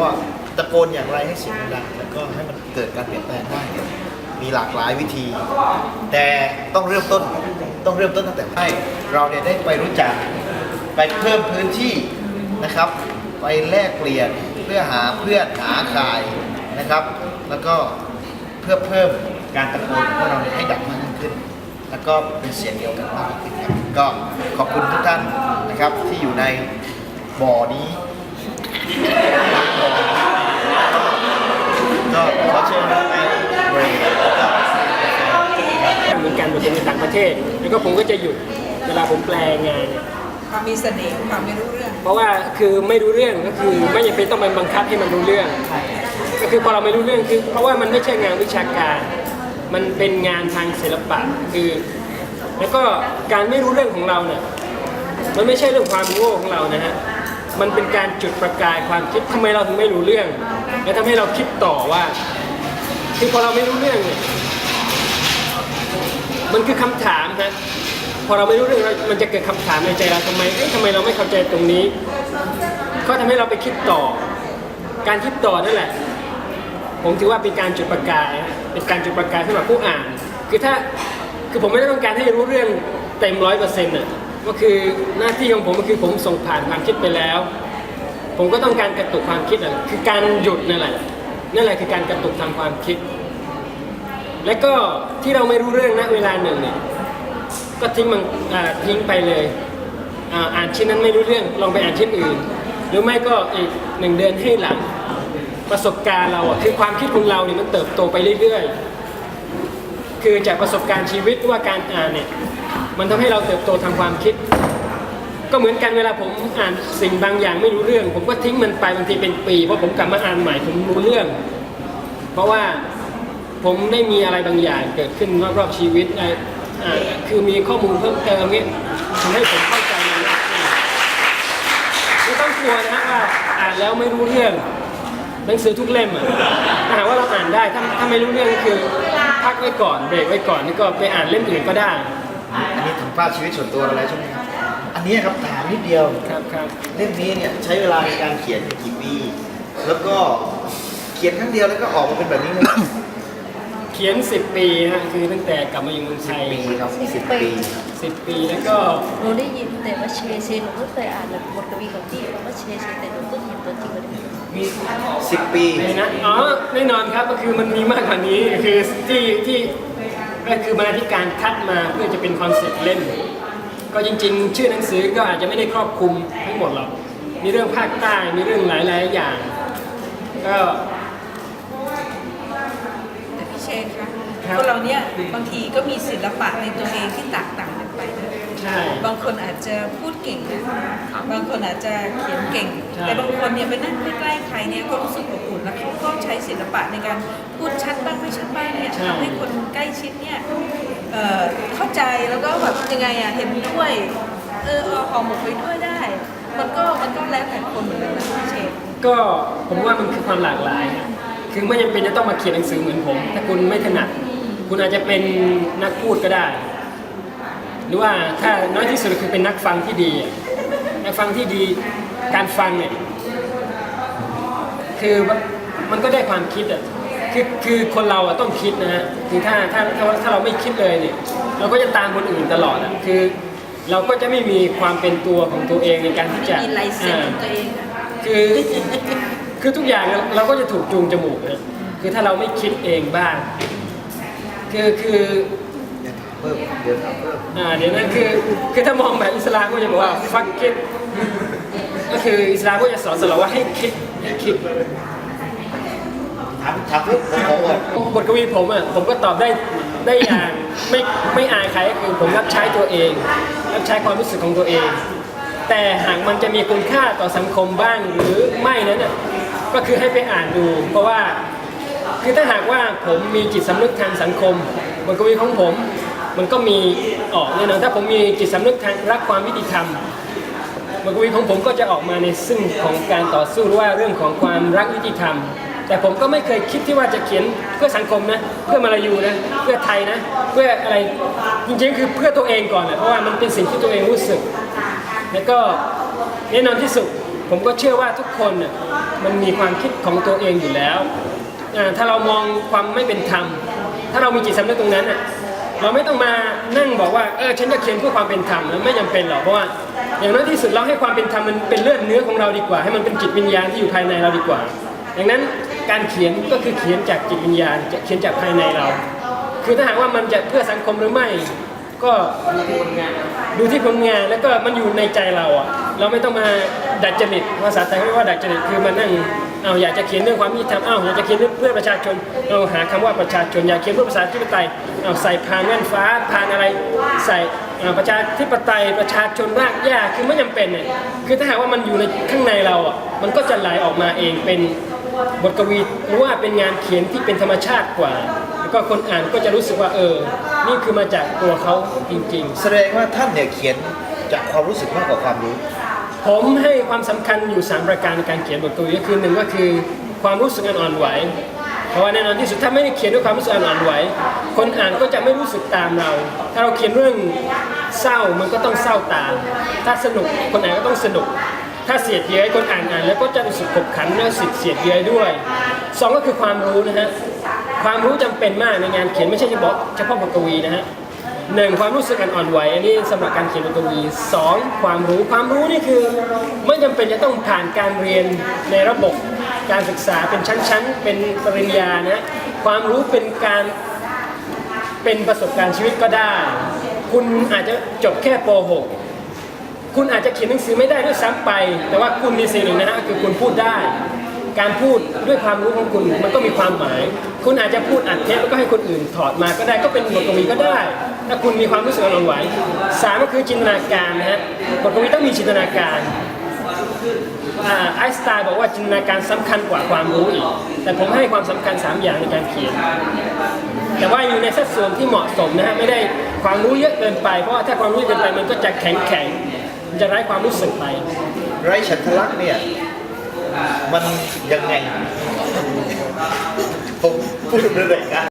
ว่าตะโกนอย่างไรให้เสียงมันดังแล้วก็ให้มันเกิดการเปลี่ยนแปลงได้เนี่ยมีหลากหลายวิธี แต่ต้องเริ่มต้นต้องเริ่มต้นตั้งแต่ให้เราเนี่ยได้ไปรู้จักไปเพิ่มพื้นที่นะครับ ไปแลกเปลี่ยนเพื่อหาเพื่อนหาข่ายนะครับ แล้วก็เพื่อเพิ่มการตะโกนของเราให้ดังมากยิ่งขึ้น แล้วก็เป็นเสียงเดียวกันมากยิ่งขึ้นครับก็ขอบคุณทุกท่านนะครับที่อยู่ในบ่อนี้ ก็ขอเชิญนะเบรกแล้วก็เหมือนกันแบบเป็นในต่างประเทศ แล้วก็ผมก็จะหยุดเวลาผมแปลงานเนี่ยความมีเสน่ห์ของความไม่รู้เรื่อง เพราะว่าคือไม่รู้เรื่องก็คือไม่จำเป็นต้องไปบังคับให้มันรู้เรื่อง ก็คือพอเราไม่รู้เรื่องคือ เพราะว่ามันไม่ใช่งานวิชาการ มันเป็นงานทางศิลปะคือ แล้วก็การไม่รู้เรื่องของเราเนี่ยมันไม่ใช่เรื่องความโง่ของเรานะฮะ มันเป็นการจุดประกายความคิดทำไมเราถึงไม่รู้เรื่อง และทำให้เราคิดต่อว่า คือพอเราไม่รู้เรื่องเนี่ยมันคือคำถามนะพอเราไม่รู้เรื่องมันจะเกิดคำถามในใจเราทำไมเอ๊ะทำไมเราไม่เข้าใจตรงนี้ ก็ทำให้เราไปคิดต่อ การคิดต่อนั่นแหละ ผมถือว่าเป็นการจุดประกาย เป็นการจุดประกายสำหรับผู้อ่าน คือถ้าคือผมไม่ได้ต้องการให้รู้เรื่องเต็มร้อยเปอร์เซ็นต์อะ ก็คือหน้าที่ของผมก็คือผมส่งผ่านความคิดไปแล้ว ผมก็ต้องการกระตุกความคิดอะคือการหยุดนั่นแหละนั่นแหละคือการกระตุกทางความคิด และก็ที่เราไม่รู้เรื่องณเวลาหนึ่งเนี่ยก็ทิ้งมันอ่าทิ้งไปเลยอ่าอ่านชิ้นนั้นไม่รู้เรื่องลองไปอ่านชิ้นอื่น หรือไม่ก็อีกหนึ่งเดือนให้หลังประสบการณ์เราอะคือความคิดของเราเนี่ยมันเติบโตไปเรื่อยๆ คือจากประสบการณ์ชีวิตว่าการอ่านเนี่ย มันทำให้เราเติบโตทางความคิด ก็เหมือนกันเวลาผมอ่านสิ่งบางอย่างไม่รู้เรื่อง ผมก็ทิ้งมันไปบางทีเป็นปีเพราะผมกลับมาอ่านใหม่ผมรู้เรื่อง เพราะว่าผมได้มีอะไรบางอย่างเกิดขึ้นรอบๆชีวิตคือมีข้อมูลเพิ่มเติมเนี่ยทำให้ผมเข้าใจมันมากขึ้นไม่ต้องกลัวนะว่าอ่านแล้วไม่รู้เรื่องหนังสือทุกเล่มอะถ้าหากว่าเราอ่านได้ถ้าถ้าไม่รู้เรื่องก็คือพักไว้ก่อนเบรกไว้ก่อนนี่ก็ไปอ่านเล่มอื่นก็ได้ อันนี้ถึงภาพชีวิตส่วนตัวเราแล้วใช่ไหมครับอันนี้ครับถามนิดเดียวครับครับเล่มนี้เนี่ยใช้เวลาในการเขียนกี่ปี แล้วก็เขียนครั้งเดียวแล้วก็ออกมาเป็นแบบนี้เลยเขียน 10 ปีนะคือตั้งแต่กลับมาอยู่เมืองไทยปีครับสิบปี 10 ปีแล้วก็หนูได้ยินแต่ว่าเชเชหนูก็เคยอ่านแบบบทกวีของพี่แล้วก็เชเชแต่หนูเพิ่งเห็นตัวจริงวันนี้มีสิบปีไหนนะอ๋อแน่นอนครับก็คือมันมีมากกว่านี้คือที่ที่ ก็คือบรรณาธิการคัดมาเพื่อจะเป็นคอนเซ็ปต์เล่มก็จริง ๆ ชื่อหนังสือก็อาจจะไม่ได้ครอบคลุมทั้งหมดหรอกมีเรื่องภาคใต้มีเรื่องหลายๆอย่าง ก็แต่พี่เชนคะครับคนเราเนี่ยบางทีก็มีศิลปะในตัวเองที่แตกต่างกันไปนะใช่ บางคนอาจจะพูดเก่งนะบางคนอาจจะเขียนเก่งใช่แต่บางคนเนี่ยไปนั่งใกล้ๆใครเนี่ยก็รู้สึกอบอุ่นแล้วเขาก็ใช้ศิลปะในการพูดชัดบ้างไม่ชัดบ้างเนี่ยทำให้คนใกล้ชิดเนี่ยเอ่อเข้าใจแล้วก็แบบยังไงอะเห็นด้วยเออเอาของหมกไปด้วยได้ มันก็มันก็แล้วแต่คนเหมือนกันนะพี่เชนก็ผมว่ามันคือความหลากหลายครับคือไม่จำเป็นจะต้องมาเขียนหนังสือเหมือนผม ถ้าคุณไม่ถนัด คุณอาจจะเป็นนักพูดก็ได้ หรือว่าถ้าน้อยที่สุดคือเป็นนักฟังที่ดีอะนักฟังที่ดีการฟังเนี่ยคือมันก็ได้ความคิดอะคือคือคนเราอะต้องคิดนะฮะคือถ้าถ้าถ้าถ้าเราไม่คิดเลยเนี่ย เราก็จะตามคนอื่นตลอดอะคือ เราก็จะไม่มีความเป็นตัวของตัวเองในการที่จะมีลายเซ็นของตัวเองอะคือคือทุกอย่างเราเราก็จะถูกจูงจมูกนะคือถ้าเราไม่คิดเองบ้าง คือคือ เพิ่มเดี๋ยวถามเพิ่มอ่าเดี๋ยวนะคือคือถ้ามองแบบอิสลามก็จะบอกว่าฟักคิดก็คืออิสลามก็จะสอนสอนเราว่าให้คิดให้คิดถามถามเพิ่มผมขอก่อนบทกวีผมอะผมก็ตอบได้ได้อย่างไม่ไม่อายใครก็คือผมรับใช้ตัวเอง รับใช้ความรู้สึกของตัวเอง แต่หากมันจะมีคุณค่าต่อสังคมบ้างหรือไม่นั้นน่ะก็คือให้ไปอ่านดู เพราะว่าคือถ้าหากว่าผมมีจิตสำนึกทางสังคม บทกวีของผม มันก็มีออกแน่นอนถ้าผมมีจิตสำนึกทางรักความยุติธรรมบทกวีของผมก็จะออกมาในซึ่งของการต่อสู้หรือว่าเรื่องของความรักยุติธรรม แต่ผมก็ไม่เคยคิดที่ว่าจะเขียนเพื่อสังคมนะเพื่อมาลายูนะเพื่อไทยนะเพื่ออะไรจริงๆคือเพื่อตัวเองก่อนแหละเพราะว่ามันเป็นสิ่งที่ตัวเองรู้สึก แล้วก็แน่นอนที่สุดผมก็เชื่อว่าทุกคนน่ะมันมีความคิดของตัวเองอยู่แล้ว ถ้าเรามองความไม่เป็นธรรม ถ้าเรามีจิตสำนึกตรงนั้นน่ะ เราไม่ต้องมานั่งบอกว่าเออฉันจะเขียนเพื่อความเป็นธรรมแล้วไม่จาเป็นหรอกเพราะว่า อย่างน้อยที่สุดเราให้ความเป็นธรรมมันเป็นเลือดเนื้อของเราดีกว่า ให้มันเป็นจิตวิญญาณที่อยู่ภายในเราดีกว่าดังนั้นการเขียนก็คือเขียนจากจิตวิญญาณจะเขียนจากภายในเรา คือถ้าหากว่ามันจะเพื่อสังคมหรือไม่ ก็ดูที่ผลงานแล้วก็มันอยู่ในใจเราอะ เราไม่ต้องมาดัดจริตภาษาไทยเรียกว่าดัดจริตคือมานั่งเอาอยากจะเขียนเรื่องความยุติธรรมเอาอยากจะเขียนเรื่องเพื่อประชาชนเอาหาคำว่าประชาชนอยากเขียนเพื่อประชาธิปไตยเอาใส่พานแว่นฟ้าพานอะไรใส่ประชาธิปไตยประชาชนรากหญ้าคือไม่จำเป็นเนี่ยคือถ้าหากว่ามันอยู่ในข้างในเราอะมันก็จะไหลออกมาเองเป็นบทกวีหรือว่าเป็นงานเขียนที่เป็นธรรมชาติกว่า แล้วก็คนอ่านก็จะรู้สึกว่าเออ นี่คือมาจากตัวเขาจริงแสดงว่าท่านเนี่ยเขียนจากความรู้สึกมากกว่าความรู้ ๆ ผมให้ความสำคัญอยู่ 3 ประการในการเขียนบทกวีก็คือหนึ่งก็คือความรู้สึกอันอ่อนไหว เพราะว่าแน่นอนที่สุดถ้าไม่ได้เขียนด้วยความรู้สึกอันอ่อนไหว คนอ่านก็จะไม่รู้สึกตามเรา ถ้าเราเขียนเรื่องเศร้ามันก็ต้องเศร้าตาม ถ้าสนุกคนอ่านก็ต้องสนุก ถ้าเสียดเย้ยคนอ่านอ่านแล้วก็จะรู้สึกขบขันและสิทธิ์เสียดเย้ยด้วยสองก็คือความรู้นะฮะ ความรู้จำเป็นมากในงานเขียนไม่ใช่เฉพาะเฉพาะบทกวีนะฮะหนึ่งความรู้สึกอ่อนไหวอันนี้สำหรับการเขียนบทกวีสองความรู้ความรู้นี่คือไม่จำเป็นจะต้องผ่านการเรียนในระบบการศึกษาเป็นชั้นๆ เป็นปริญญานะความรู้เป็นการเป็นประสบการณ์ชีวิตก็ได้ คุณอาจจะจบแค่ป .6 คุณอาจจะเขียนหนังสือไม่ได้ด้วยซ้ำไป แต่ว่าคุณมีสิ่งหนึ่งนะฮะคือคุณพูดได้ การพูดด้วยความรู้ของคุณมันก็มีความหมาย คุณอาจจะพูดอัดเทปแล้วก็ให้คนอื่นถอดมาก็ได้ก็เป็นบทกวีก็ได้ ถ้าคุณมีความรู้สึกอ่อนไหวสามก็คือจินตนาการนะฮะบทกวีต้องมีจินตนาการไอสไตน์บอกว่าจินตนาการสำคัญกว่าความรู้อีก แต่ผมให้ความสำคัญสามอย่างในการเขียน แต่ว่าอยู่ในสัดส่วนที่เหมาะสมนะฮะ ไม่ได้ความรู้เยอะเกินไป เพราะว่าถ้าความรู้เกินไปมันก็จะแข็งแข็งมันจะไร้ความรู้สึกไป ไร้ฉันทลักษณ์เนี่ย มันยังไงผมพูดเรื่องอะไรกัน